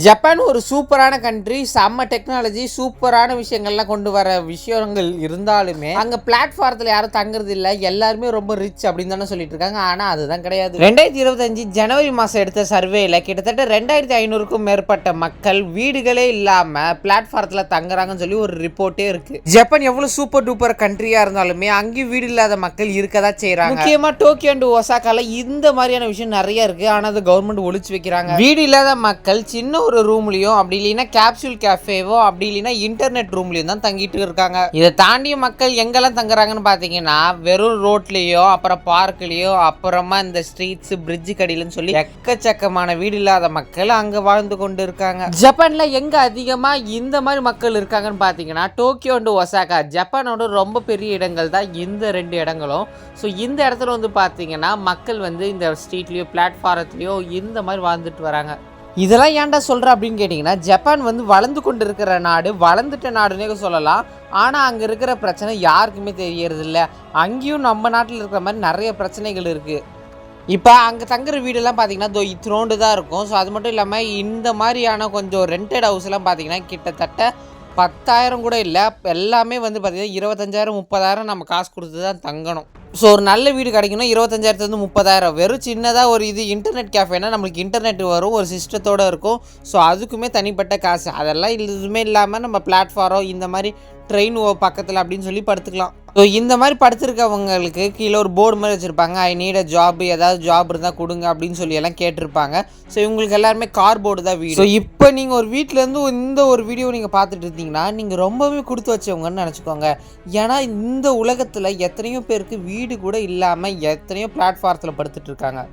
Japan ஒரு சூப்பரான country செம்ம டெக்னாலஜி சூப்பரான விஷயங்கள்லாம் கொண்டு வர விஷயங்கள் இருந்தாலுமே அங்க பிளாட்ஃபாரத்தில் யாரும் தங்குறது இல்ல. எல்லாருமே ரொம்ப ரிச் அப்படின்னு தானே சொல்லிட்டு இருக்காங்க. ஆனா அதுதான் கிடையாது. ரெண்டாயிரத்தி இருபத்தஞ்சு ஜனவரி மாசம் எடுத்த சர்வேல கிட்டத்தட்ட ரெண்டாயிரத்தி ஐநூறுக்கும் மேற்பட்ட மக்கள் வீடுகளே இல்லாம பிளாட்ஃபாரத்தில் தங்குறாங்கன்னு சொல்லி ஒரு ரிப்போர்ட்டே இருக்கு. ஜப்பான் எவ்வளவு சூப்பர் டூப்பர் கண்ட்ரியா இருந்தாலுமே அங்கேயும் வீடு இல்லாத மக்கள் இருக்கதா செய்கிறாங்க முக்கியமா டோக்கியோ அண்ட் ஒசாக்கால இந்த மாதிரியான விஷயம் நிறைய இருக்கு. ஆனா அது கவர்மெண்ட் ஒழிச்சு வைக்கிறாங்க. வீடு இல்லாத மக்கள் சின்ன ஒரு ரூம்லயும் அப்படி இல்லைன்னா கேப்சூல் கேஃபேவோ அப்படி இல்லைன்னா இன்டர்நெட் ரூம்லயும் தான் தங்கிட்டு இருக்காங்க. இதை தாண்டி மக்கள் எங்கெல்லாம் தங்குறாங்கன்னு பாத்தீங்கன்னா வெறும் ரோட்லயோ அப்புறம் பார்க்லயோ அப்புறமா இந்த ஸ்ட்ரீட்ஸ் பிரிட்ஜ் கடியிலன்னு சொல்லி எக்கச்சக்கமான வீடு இல்லாத மக்கள் அங்க வாழ்ந்து கொண்டு இருக்காங்க. ஜப்பான்ல எங்க அதிகமா இந்த மாதிரி மக்கள் இருக்காங்கன்னு பாத்தீங்கன்னா டோக்கியோ அண்ட் ஒசாகா ஜப்பானோட ரொம்ப பெரிய இடங்கள் தான் இந்த ரெண்டு இடங்களும். ஸோ இந்த இடத்துல வந்து பார்த்தீங்கன்னா மக்கள் வந்து இந்த ஸ்ட்ரீட்லேயோ பிளாட்ஃபாரத்துலேயோ இந்த மாதிரி வாழ்ந்துட்டு வராங்க. இதெல்லாம் ஏன்டா சொல்கிற அப்படின்னு கேட்டிங்கன்னா ஜப்பான் வந்து வளர்ந்து கொண்டு இருக்கிற நாடு வளர்ந்துட்ட நாடுனே சொல்லலாம். ஆனால் அங்கே இருக்கிற பிரச்சனை யாருக்குமே தெரியறதில்ல. அங்கேயும் நம்ம நாட்டில் இருக்கிற மாதிரி நிறைய பிரச்சனைகள் இருக்குது இப்போ அங்கே தங்குற வீடெல்லாம் பார்த்தீங்கன்னா தோ இத்திரோண்டு தான் இருக்கும். ஸோ அது மட்டும் இல்லாமல் இந்த மாதிரியான கொஞ்சம் ரெண்டட் ஹவுஸ்லாம் பார்த்தீங்கன்னா கிட்டத்தட்ட பத்தாயிரம் கூட இல்லை. எல்லாமே வந்து பார்த்திங்கன்னா இருபத்தஞ்சாயிரம் முப்பதாயிரம் நம்ம காசு கொடுத்து தான் தங்கணும். ஸோ ஒரு நல்ல வீடு கிடைக்கணும் இருபத்தஞ்சாயிரத்துலேருந்து முப்பதாயிரம். வெறும் சின்னதாக ஒரு இது இன்டர்நெட் கேஃபேனா நம்மளுக்கு இன்டர்நெட் வரும் ஒரு சிஸ்டத்தோடு இருக்கும். ஸோ அதுக்குமே தனிப்பட்ட காசு. அதெல்லாம் எதுவுமே இல்லாமல் நம்ம பிளாட்ஃபாரோ இந்த மாதிரி ட்ரெயின் பக்கத்தில் அப்படின்னு சொல்லி படுத்துக்கலாம். ஸோ இந்த மாதிரி படுத்திருக்கவங்களுக்கு கீழே ஒரு போர்டு மாதிரி வச்சுருப்பாங்க. ஐ நீட் அ ஜாப் ஏதாவது ஜாப் இருந்தால் கொடுங்க அப்படின்னு சொல்லி எல்லாம் கேட்டிருப்பாங்க. ஸோ இவங்களுக்கு எல்லாருமே கார் போர்டு தான் வீடு. ஸோ இப்போ நீங்கள் ஒரு வீட்டிலேருந்து இந்த ஒரு வீடியோ நீங்கள் பார்த்துட்டு இருந்தீங்கன்னா நீங்கள் ரொம்பவே கொடுத்து வச்சவங்கன்னு நினச்சிக்கோங்க. ஏன்னா இந்த உலகத்தில் எத்தனையோ பேருக்கு வீடு கூட இல்லாமல் எத்தனையோ பிளாட்ஃபாரத்தில் படுத்துட்டு இருக்காங்க.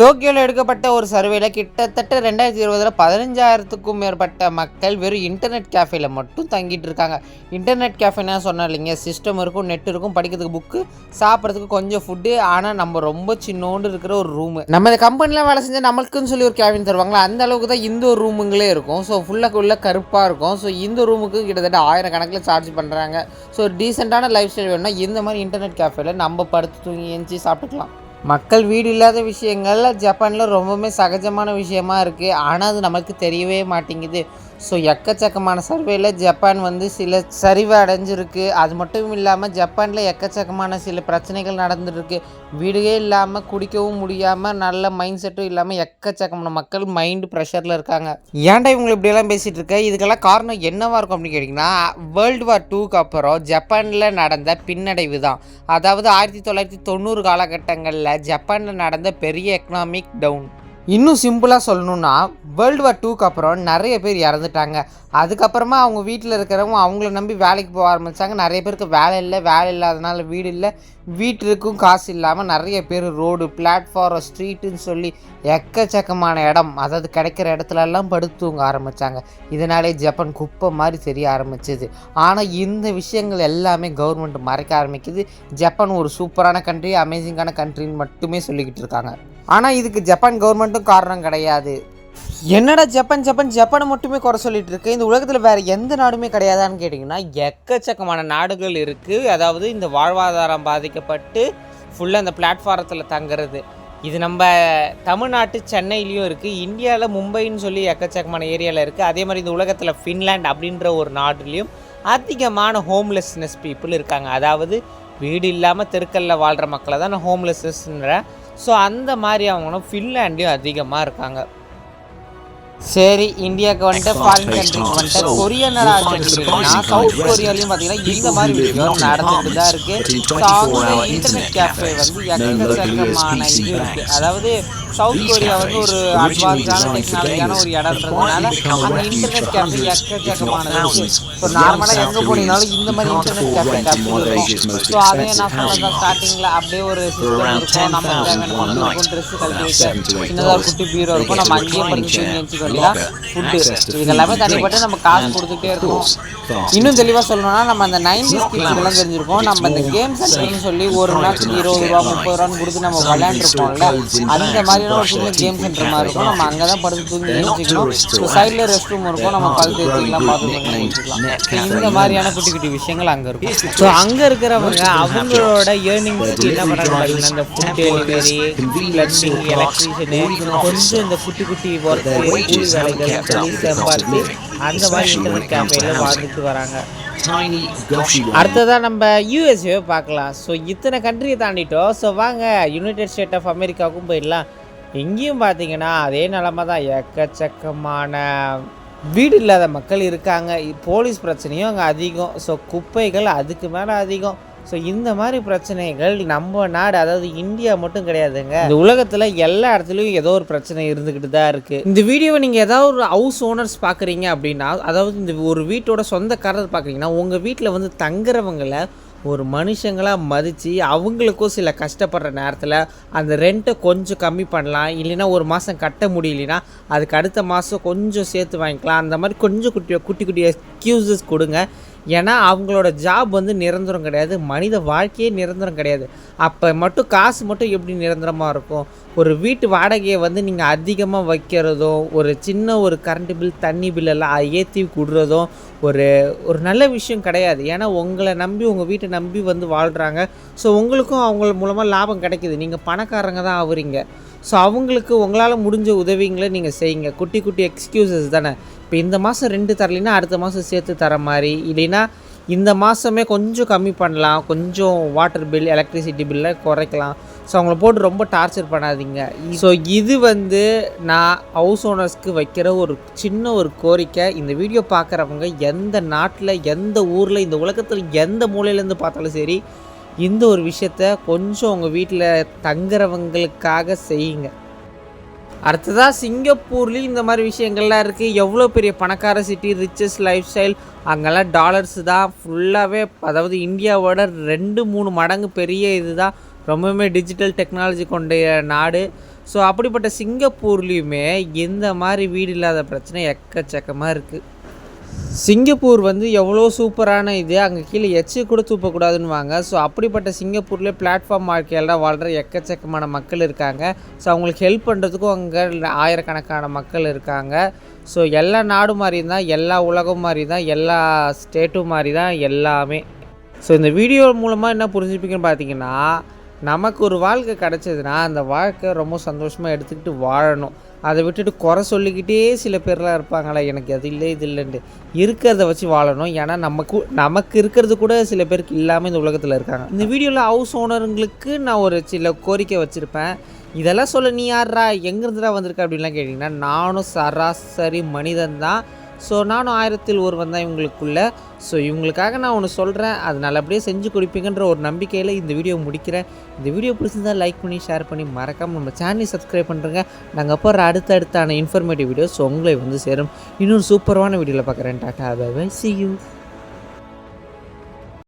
டோக்கியோவில் எடுக்கப்பட்ட ஒரு சர்வேல கிட்டத்தட்ட ரெண்டாயிரத்தி இருபதில் பதினஞ்சாயிரத்துக்கும் மேற்பட்ட மக்கள் வெறும் இன்டர்நெட் கேஃபேல மட்டும் தங்கிட்டு இருக்காங்க. இன்டர்நெட் கேஃபேனா சொன்னேன் இல்லைங்க சிஸ்டம் இருக்கும் நெட் இருக்கும் படிக்கிறதுக்கு புக்கு சாப்பிட்றதுக்கு கொஞ்சம் ஃபுட்டு ஆனால் நம்ம ரொம்ப சின்னோண்டு இருக்கிற ஒரு ரூமு நம்ம இந்த கம்பெனிலாம் வேலை செஞ்சால் நம்மளுக்குன்னு சொல்லி ஒரு கேபின் தருவாங்களா? அந்த அளவுக்கு தான் இந்த ஒரு ரூமுங்களே இருக்கும். ஸோ ஃபுல்லாக உள்ள கருப்பாக இருக்கும். ஸோ இந்த ரூமுக்கு கிட்டத்தட்ட ஆயிரம் கணக்கில் சார்ஜ் பண்ணுறாங்க ஸோ டீசெண்டான லைஃப் ஸ்டைல் வேணும்னா இந்த மாதிரி இன்டர்நெட் கேஃபேல நம்ம படுத்து தூங்கி எஞ்சி சாப்பிட்டுக்கலாம். மக்கள் வீடு இல்லாத விஷயங்கள் ஜப்பானில் ரொம்பவுமே சகஜமான விஷயமா இருக்குது ஆனால் அது நமக்கு தெரியவே மாட்டேங்குது. ஸோ எக்கச்சக்கமான சர்வேயில் ஜப்பான் வந்து சில சரிவு அடைஞ்சிருக்கு. அது மட்டும் இல்லாமல் ஜப்பானில் எக்கச்சக்கமான சில பிரச்சனைகள் நடந்துருக்கு. வீடே இல்லாமல் குடிக்கவும் முடியாமல் நல்ல மைண்ட் செட்டும் இல்லாமல் எக்கச்சக்கமான மக்கள் மைண்டு ப்ரெஷரில் இருக்காங்க. ஏன்டா இவங்க இப்படியெல்லாம் பேசிகிட்டு இருக்க? இதுக்கெல்லாம் காரணம் என்னவாக இருக்கும் அப்படின்னு கேட்டிங்கன்னா வேர்ல்டு வார் டூக்கு அப்புறம் ஜப்பானில் நடந்த பின்னடைவு தான். அதாவது ஆயிரத்தி தொள்ளாயிரத்தி தொண்ணூறு காலகட்டங்களில் ஜப்பானில் நடந்த பெரிய எக்கனாமிக் டவுன் இன்னும் சிம்பிளாக சொல்லணும்னா வேர்ல்டு வார் டூக்கு அப்புறம் நிறைய பேர் இறந்துட்டாங்க. அதுக்கப்புறமா அவங்க வீட்டில் இருக்கிறவங்க அவங்கள நம்பி வேலைக்கு போக ஆரம்பித்தாங்க நிறைய பேருக்கு வேலை இல்லை வேலை இல்லாதனால வீடு இல்லை. வீட்டிற்கும் காசு இல்லாமல் நிறைய பேர் ரோடு பிளாட்ஃபாரம் ஸ்ட்ரீட்டுன்னு சொல்லி எக்கச்சக்கமான இடம் அதாவது கிடைக்கிற இடத்துலலாம் படுத்து தூங்க ஆரம்பித்தாங்க இதனாலே ஜப்பான் குப்பை மாதிரி தெரிய ஆரம்பிச்சது. ஆனால் இந்த விஷயங்கள் எல்லாமே கவர்மெண்ட் மறைக்க ஆரம்பிக்குது. ஜப்பான் ஒரு சூப்பரான கண்ட்ரி அமேசிங்கான கண்ட்ரின்னு மட்டுமே சொல்லிக்கிட்டு இருக்காங்க. ஆனால் இதுக்கு ஜப்பான் கவர்மெண்ட்டும் காரணம் கிடையாது. என்னடா ஜப்பான் ஜப்பான் ஜப்பானை மட்டுமே குறை சொல்லிட்டு இருக்கு? இந்த உலகத்தில் வேற எந்த நாடுமே கிடையாதான்னு கேட்டிங்கன்னா எக்கச்சக்கமான நாடுகள் இருக்குது அதாவது இந்த வாழ்வாதாரம் பாதிக்கப்பட்டு ஃபுல்லாக அந்த பிளாட்ஃபாரத்தில் தங்குறது. இது நம்ம தமிழ்நாட்டு சென்னையிலையும் இருக்குது இந்தியாவில் மும்பைன்னு சொல்லி எக்கச்சக்கமான ஏரியாவில் இருக்குது அதே மாதிரி இந்த உலகத்தில் ஃபின்லாண்ட் அப்படின்ற ஒரு நாடுலேயும் அதிகமான ஹோம்லெஸ்னஸ் பீப்புள் இருக்காங்க. அதாவது வீடு இல்லாமல் தெருக்கல்ல வாழ்கிற மக்களை தான் நான் ஹோம்லெஸ்னஸ்ன்றேன் ஸோ அந்த மாதிரி அவங்களும் ஃபின்லாண்ட்லேயும் அதிகமாக இருக்காங்க. சரி இந்தியாவுக்கு வந்துட்டு ஃபாரின் கண்ட்ரிக்கு வந்துட்டு கொரியா நடந்துருக்குன்னா சவுத் கொரியாலையும் பார்த்தீங்கன்னா இந்த மாதிரி விஷயம் நடந்துட்டு தான் இருக்கு. ஸோ இன்டர்நெட் கேஃபே வந்து எக்கச்சக்கமான இது அதாவது சவுத் கொரியா வந்து ஒரு அட்வான்ஸான டெக்னாலஜியான ஒரு இடம்ன்றதுனால அங்கே இன்டர்நெட் கேஃபே எக்கச்சக்கமானது ஸோ நார்மலாக எங்கே போனீங்கனாலும் இந்த மாதிரி இன்டர்நெட் கேஃபே இருக்கும் ஸோ அதே நான் சொன்னதான் ஸ்டார்டிங்கில் அப்படியே ஒரு சிஸ்டம் இருக்கும் நம்ம இருக்கும் ட்ரெஸ் வைக்க சின்னதாக ஒரு குட்டி பீரோ இருக்கும் நம்ம அங்கேயே பண்ணி வேண்டியதான் ஃபுட்டு இது எல்லாமே தனிப்பட்டு நம்ம காசு கொடுத்துட்டே இருக்கோம் இன்னும் தெளிவாக சொல்லணும்னா நம்ம அந்த நைன்டி ஸ்கில்ஸ் எல்லாம் தெரிஞ்சிருக்கோம் நம்ம அந்த கேம் சென்டர்னு சொல்லி ஒரு நாளைக்கு இருபது ரூபா முப்பது ரூபான்னு கொடுத்து நம்ம விளையாண்டுருப்போம்ல அந்த மாதிரி மாதிரியான ஒரு சின்ன கேம் சென்டர் மாதிரி இருக்கும். நம்ம அங்கே தான் படுத்து தூங்கி எழுச்சிக்கணும் ஸோ சைடில் ரெஸ்ட் ரூம் இருக்கும். நம்ம கழுத்து ஏற்றிக்கலாம் பார்த்து வச்சுக்கலாம். இந்த மாதிரியான குட்டி குட்டி விஷயங்கள் அங்கே இருக்கும். ஸோ அங்கே இருக்கிறவங்க அவங்களோட ஏர்னிங்ஸ்க்கு என்ன பண்ணுறாங்க இந்த ஃபுட் டெலிவரி பிளம்பிங் எலக்ட்ரிஷியனு கொஞ்சம் இந்த குட்டி குட்டி ஒர்க்கு கூலி வேலைகள் சொல்லி அந்த மாதிரி இன்டர்நெட் கேஃபேல வாழ்ந்துட்டு வராங்க. அடுத்ததாக நம்ம யூஎஸ்ஏ பார்க்கலாம். ஸோ இத்தனை கண்ட்ரியை தாண்டிட்டோம். ஸோ வாங்க யுனைடெட் ஸ்டேட் ஆஃப் அமெரிக்காவுக்கும் போயிடலாம். இங்கேயும் பார்த்தீங்கன்னா அதே நிலமை தான். எக்கச்சக்கமான வீடு இல்லாத மக்கள் இருக்காங்க. போலீஸ் பிரச்சனையும் அங்கே அதிகம். ஸோ குப்பைகள் அதுக்கு மேலே அதிகம். ஸோ இந்த மாதிரி பிரச்சனைகள் நம்ம நாடு அதாவது இந்தியா மட்டும் கிடையாதுங்க. இந்த உலகத்தில் எல்லா இடத்துலையும் ஏதோ ஒரு பிரச்சனை இருந்துக்கிட்டு தான் இருக்குது இந்த வீடியோவை நீங்கள் ஏதாவது ஒரு ஹவுஸ் ஓனர்ஸ் பார்க்குறீங்க அப்படின்னா அதாவது இந்த ஒரு வீட்டோட சொந்தக்காரர் பார்க்குறீங்கன்னா உங்கள் வீட்டில் வந்து தங்குறவங்களை ஒரு மனுஷங்களாக மதித்து அவங்களுக்கும் சில கஷ்டப்படுற நேரத்தில் அந்த ரெண்ட்டை கொஞ்சம் கம்மி பண்ணலாம். இல்லைன்னா ஒரு மாதம் கட்ட முடியலனா அதுக்கு அடுத்த மாதம் கொஞ்சம் சேர்த்து வாங்கிக்கலாம். அந்த மாதிரி கொஞ்சம் குட்டி குட்டி குட்டி எக்ஸ்கியூசஸ் கொடுங்க. ஏன்னா அவங்களோட ஜாப் வந்து நிரந்தரம் கிடையாது. மனித வாழ்க்கையே நிரந்தரம் கிடையாது. அப்போ மட்டும் காசு மட்டும் எப்படி நிரந்தரமாக இருக்கும்? ஒரு வீட்டு வாடகையை வந்து நீங்கள் அதிகமாக வைக்கிறதும் ஒரு சின்ன ஒரு கரண்ட் பில் தண்ணி பில் எல்லாம் ஏற்றி விடுறதும் ஒரு ஒரு நல்ல விஷயம் கிடையாது. ஏன்னா உங்களை நம்பி உங்கள் வீட்டை நம்பி வந்து வாழ்கிறாங்க ஸோ உங்களுக்கும் அவங்கள மூலமாக லாபம் கிடைக்கிது. நீங்கள் பணக்காரங்க தான் ஆகுறீங்க ஸோ அவங்களுக்கு உங்களால் முடிஞ்ச உதவிங்களை நீங்கள் செய்யுங்க. குட்டி குட்டி எக்ஸ்கியூசஸ் தானே. இப்போ இந்த மாதம் ரெண்டு தரலைன்னா அடுத்த மாதம் சேர்த்து தர மாதிரி. இல்லைன்னா இந்த மாதமே கொஞ்சம் கம்மி பண்ணலாம். கொஞ்சம் வாட்டர் பில் எலக்ட்ரிசிட்டி பில்லை குறைக்கலாம். ஸோ அவங்கள போட்டு ரொம்ப டார்ச்சர் பண்ணாதீங்க. ஸோ இது வந்து நான் ஹவுஸ் ஓனர்ஸ்க்கு வைக்கிற ஒரு சின்ன ஒரு கோரிக்கை. இந்த வீடியோ பார்க்குறவங்க எந்த நாட்டில் எந்த ஊரில் இந்த உலகத்தில் எந்த மூலையிலேருந்து பார்த்தாலும் சரி இந்த ஒரு விஷயத்த கொஞ்சம் உங்கள் வீட்டில் தங்குறவங்களுக்காக செய்யுங்க. அடுத்ததாக சிங்கப்பூர்லேயும் இந்த மாதிரி விஷயங்கள்லாம் இருக்குது எவ்வளோ பெரிய பணக்கார சிட்டி ரிச்சஸ் லைஃப் ஸ்டைல் அங்கெல்லாம் டாலர்ஸ் தான். ஃபுல்லாகவே அதாவது இந்தியாவோட ரெண்டு மூணு மடங்கு பெரிய இது தான் ரொம்பவுமே டிஜிட்டல் டெக்னாலஜி கொண்ட நாடு. ஸோ அப்படிப்பட்ட சிங்கப்பூர்லேயுமே இந்த மாதிரி வீடு இல்லாத பிரச்சனை எக்கச்சக்கமாக இருக்குது சிங்கப்பூர் வந்து எவ்வளோ சூப்பரான இது அங்கே கீழே எச்சு கூட தூப்பக்கூடாதுன்னு வாங்க ஸோ அப்படிப்பட்ட சிங்கப்பூர்லேயே பிளாட்ஃபார்ம் வாழ்க்கையெல்லாம் வாழ்கிற எக்கச்சக்கமான மக்கள் இருக்காங்க. ஸோ அவங்களுக்கு ஹெல்ப் பண்ணுறதுக்கும் அங்கே ஆயிரக்கணக்கான மக்கள் இருக்காங்க. ஸோ எல்லா நாடு மாதிரி தான் எல்லா உலகம் மாதிரி தான் எல்லா ஸ்டேட்டும் மாதிரி தான் எல்லாமே. ஸோ இந்த வீடியோ மூலமாக என்ன புரிஞ்சுப்பீங்கன்னு பார்த்தீங்கன்னா நமக்கு ஒரு வாழ்க்கை கிடச்சதுன்னா அந்த வாழ்க்கை ரொம்ப சந்தோஷமாக எடுத்துக்கிட்டு வாழணும். அதை விட்டுட்டு குறை சொல்லிக்கிட்டே சில பேர்லாம் இருப்பாங்களா எனக்கு அது இல்லை இது இல்லைன்ட்டு. இருக்கிறத வச்சு வாழணும். ஏன்னா நமக்கு நமக்கு இருக்கிறது கூட சில பேருக்கு இல்லாமல் இந்த உலகத்தில் இருக்காங்க. இந்த வீடியோவில் ஹவுஸ் ஓனருங்களுக்கு நான் ஒரு சில கோரிக்கை வச்சுருப்பேன். இதெல்லாம் சொல்ல நீ யாரா எங்கேருந்துடா வந்திருக்க? அப்படின்லாம் கேட்டிங்கன்னா நானும் சராசரி மனிதன் தான் ஸோ நானும் ஆயிரத்தில் ஒருவன் தான் இவங்களுக்குள்ள. ஸோ இவங்களுக்காக நான் ஒன்று சொல்கிறேன் அது நல்லபடியாக செஞ்சு கொடுப்பீங்கன்ற ஒரு நம்பிக்கையில் இந்த வீடியோ முடிக்கிறேன். இந்த வீடியோ பிடிச்சிருந்தா லைக் பண்ணி ஷேர் பண்ணி மறக்காமல் நம்ம சேனலை சப்ஸ்கிரைப் பண்ணுறேங்க நாங்கள் போகிற அடுத்தடுத்தான இன்ஃபர்மேட்டிவ் வீடியோஸ் உங்களை வந்து சேரும். இன்னொரு சூப்பரான வீடியோவில் பார்க்குறேன். Tata bye C you